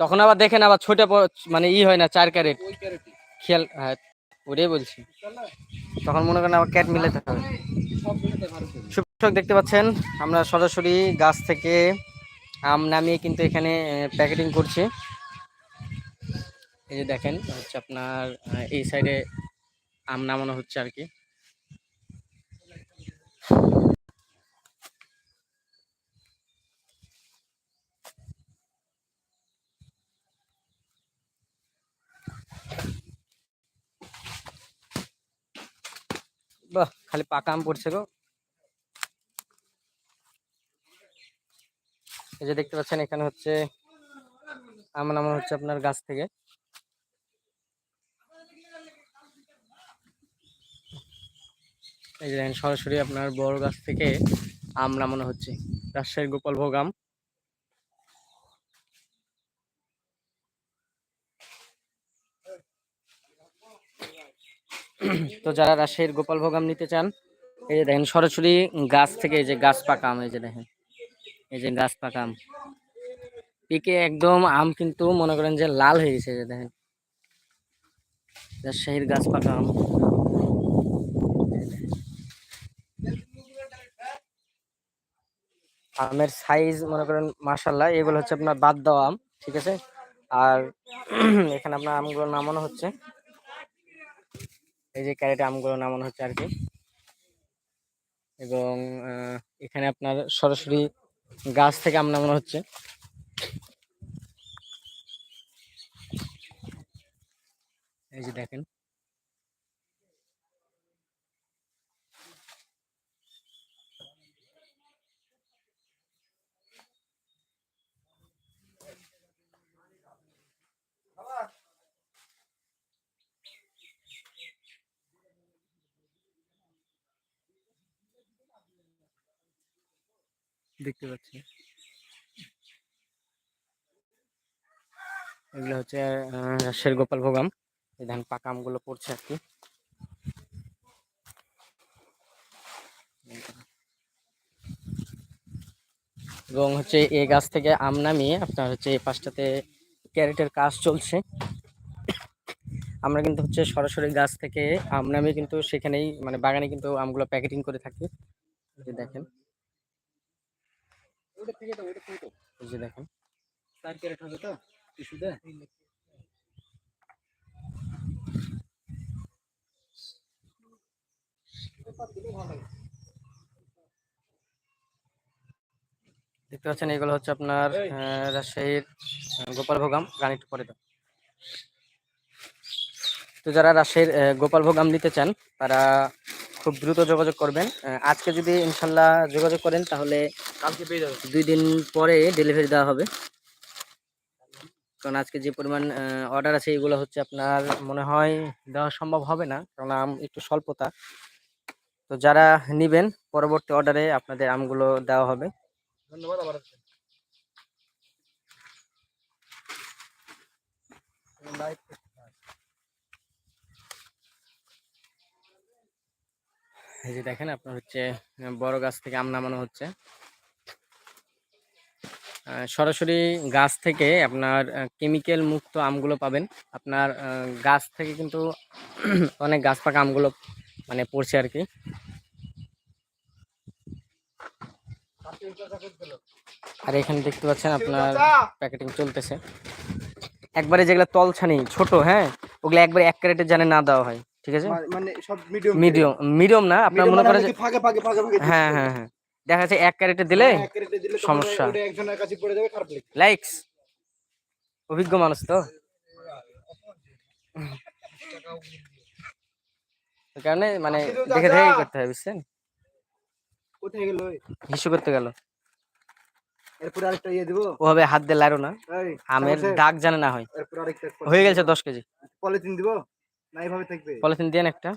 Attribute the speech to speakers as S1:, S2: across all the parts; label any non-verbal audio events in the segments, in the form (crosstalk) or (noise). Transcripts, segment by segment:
S1: তখন আবার দেখেন আবার ছোট মানে ই হয় না, চার ক্যারেট। খেয়াল হ্যাঁ ওটাই বলছি। তখন মনে করেন আবার ক্যাট মিলাতে হবে। সুপ্রদর্শক দেখতে পাচ্ছেন, আমরা সরাসরি গাছ থেকে আম নামিয়ে কিন্তু এখানে প্যাকেটিং করছি। এই যে দেখেন হচ্ছে আপনার এই সাইডে আম নামানো হচ্ছে আর কি। খালি পাকা আম পড়ছে গো। এই যে দেখতে পাচ্ছেন, এখানে হচ্ছে আম নামানো হচ্ছে আপনার গাছ থেকে। এই যে সরাসরি আপনার বড় গাছ থেকে আম নামানো হচ্ছে। রাজশাহীর গোপালভোগ আম। তো যারা রাজশাহীর গোপাল ভোগ আম নিতে চান, এই যে দেখেন সরাসরি গাছ থেকে এই যে গাছ পাকা আম, এই যে দেখেন, এই যে গাছ পাকা আম। পেকে একদম আম কিন্তু মনে করেন যে লাল হয়ে গেছে যে দেখেন। রাজশাহীর গাছ পাকা আম। আমের সাইজ মনে করেন মাশাল্লাহ এগুলো হচ্ছে আপনার বাদ দেওয়া আম, ঠিক আছে? আর (clears throat) এখানে আপনার আমগুলো নামানো হচ্ছে। এই যে ক্যারেটে আমগুলো নামানো হচ্ছে আর কি। এবং এখানে আপনার সরাসরি গাছ থেকে আম নামানো হচ্ছে। এই যে দেখেন। দেখতে পাচ্ছি। এগুলো হচ্ছে রাজশাহীর গোপাল ভোগাম এই ধান পাকা আমগুলো পড়ছে আর কি। এবং হচ্ছে এই গাছ থেকে আম নামিয়ে আপনার হচ্ছে এই পাশটাতে ক্যারেটের কাজ চলছে। আমরা কিন্তু হচ্ছে সরাসরি গাছ থেকে আম নামিয়ে কিন্তু সেখানেই মানে বাগানে কিন্তু আমগুলো প্যাকেটিং করে থাকি। এই যে দেখেন এই যে দেখেন
S2: চার ক্যারেট হবে তো? টিস্যুতে
S1: দেখতে পাচ্ছেন এগুলো হচ্ছে আপনার রাজশাহীর গোপাল ভোগাম গান একটু পরে দাও। তো যারা রাজশাহীর গোপাল ভোগাম নিতে চান তারা খুব দ্রুত যোগাযোগ করবেন। আজকে যদি ইনশাল্লাহ যোগাযোগ করেন তাহলে
S2: কালকে পেয়ে যাবে
S1: দুই দিন পরে ডেলিভারি দেওয়া হবে। কারণ আজকে যে পরিমাণ অর্ডার আছে এগুলো হচ্ছে আপনার মনে হয় দেওয়া সম্ভব হবে না কারণ আম একটু স্বল্পতা। তো যারা নিবেন পরবর্তী অর্ডারে আপনাদের আমগুলো দেওয়া হবে।
S2: ধন্যবাদ আবার আসবেন।
S1: এই যে দেখেন আপনার হচ্ছে বড় গাছ থেকে আম নামানো হচ্ছে। সরাসরি গাছ থেকে আপনার কেমিক্যাল মুক্ত আমগুলো পাবেন। আপনার গাছ থেকে কিন্তু (clears throat) অনেক গাছ পাকা আমগুলো মানে পড়ছে আর কি। আর এখানে দেখতে পাচ্ছেন আপনার প্যাকেটিং চলতেছে। একবারে যেগুলো তলছানি, ছোট হ্যাঁ? ওগুলো একবারে এক ক্যারেটের জানে না দেওয়া হয়। ঠিক আছে?
S2: মানে সব মিডিয়াম
S1: মিডিয়াম মিডিয়াম না আপনার মনে করেন যে
S2: ফাঁকে ফাঁকে ফাঁকে ফাঁকে
S1: হ্যাঁ হ্যাঁ হ্যাঁ। দেখা যাচ্ছে এক ক্যারেটে দিলে
S2: তখন
S1: সমস্যা।
S2: একজনের কাছে পড়ে যাবে খারাপ লাগবে।
S1: লাইকস অভিজ্ঞ মানুষ তো। কারণে মানে দেখে দেখে করতে হয় বুঝছেন?
S2: কোথায় গেল
S1: হিসু করতে গেল।
S2: এরপরে আরেকটা ইয়ে দিব?
S1: ওভাবে হাত দিয়ে লাড়ো না। আমের দাগ জানে না হয়।
S2: এরপরে আরেকটা
S1: হয়ে গেছে দশ কেজি।
S2: পলিথিন দিব? না এইভাবে থাকবে।
S1: পলিথিন দিয়ে একটা?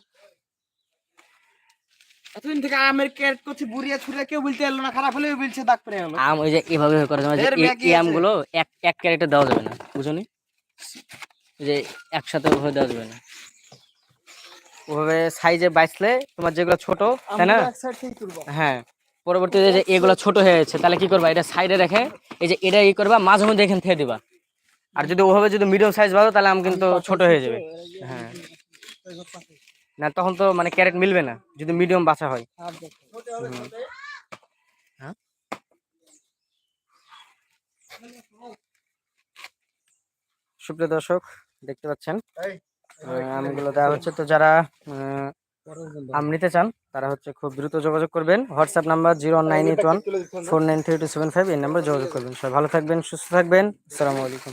S2: এতদিন থেকে আমের ক্যারেট করছি বুড়িয়া কেউ বলতে এলো না খারাপ হলেও বলছে দাগ পড়ে গেল।
S1: আম ওই যে এভাবে করে যে এই-। আমগুলো এক এক ক্যারেটে দেওয়া যাবে না বুঝনি? যে একসাথে ওভাবে দেওয়া যাবে না। ওভাবে সাইজে বাইসলে তোমার যেগুলো ছোট তাই না? হ্যাঁ পরবর্তীতে যে এগুলো ছোট হয়ে যাচ্ছে তাহলে কি করবা? এটা সাইডে রেখে এই যে এটা ই করবা মাঝে মধ্যে এখান থেকে দিবা। আর যদি ওভাবে যদি মিডিয়াম সাইজ বাঁধো তাহলে আম কিন্তু ছোট হয়ে যাবে। হ্যাঁ। না তখন তো মানে ক্যারেট মিলবে না যদি মিডিয়াম বাছা হয়। হ্যাঁ? সুপ্রিয় দর্শক দেখতে পাচ্ছেন আমগুলো দেওয়া হচ্ছে। তো যারা আহ, আম নিতে চান তারা হচ্ছে খুব দ্রুত যোগাযোগ করবেন। WhatsApp number zero nine eight one four nine three two seven five এই নাম্বারে যোগাযোগ করবেন। সবাই ভালো থাকবেন সুস্থ থাকবেন। আসসালামু আলাইকুম।